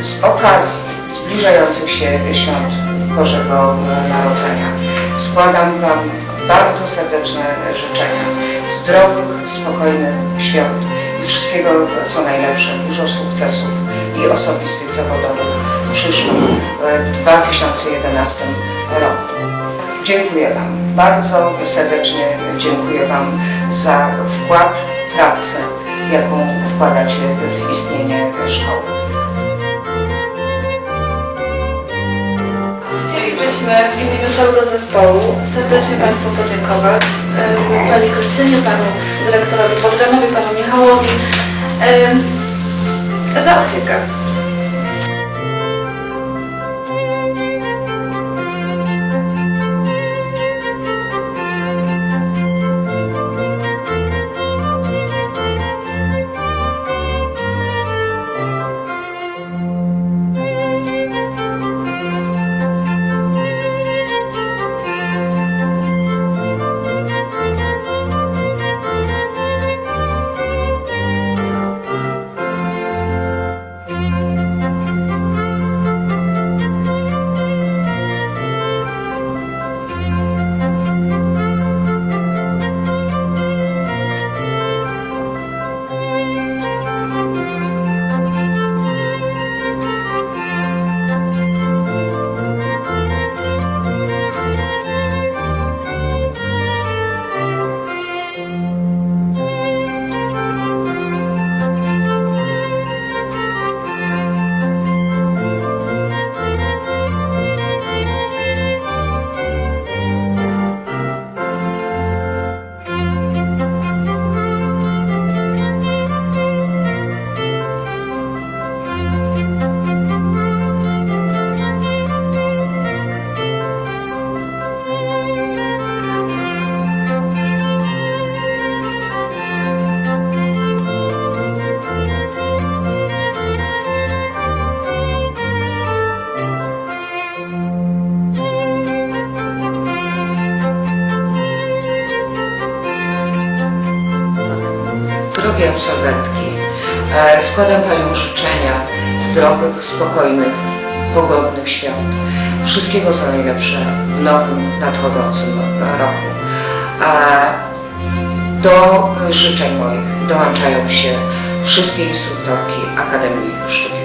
z okazji zbliżających się świąt Bożego Narodzenia składam Wam bardzo serdeczne życzenia zdrowych, spokojnych świąt i wszystkiego co najlepsze, dużo sukcesów i osobistych, zawodowych w przyszłym e, 2011 roku. Dziękuję Wam, bardzo serdecznie dziękuję Wam za wkład pracy, jaką wkładacie w istnienie szkoły. Chcielibyśmy w imieniu całego zespołu serdecznie Państwu podziękować. Pani Krystynie, Panu Dyrektorowi Bogdanowi, Panu Michałowi za opiekę. Drogie absolwentki, e, składam Paniom życzenia zdrowych, spokojnych, pogodnych świąt. Wszystkiego co najlepsze w nowym, nadchodzącym roku. A do życzeń moich dołączają się wszystkie instruktorki Akademii Sztuki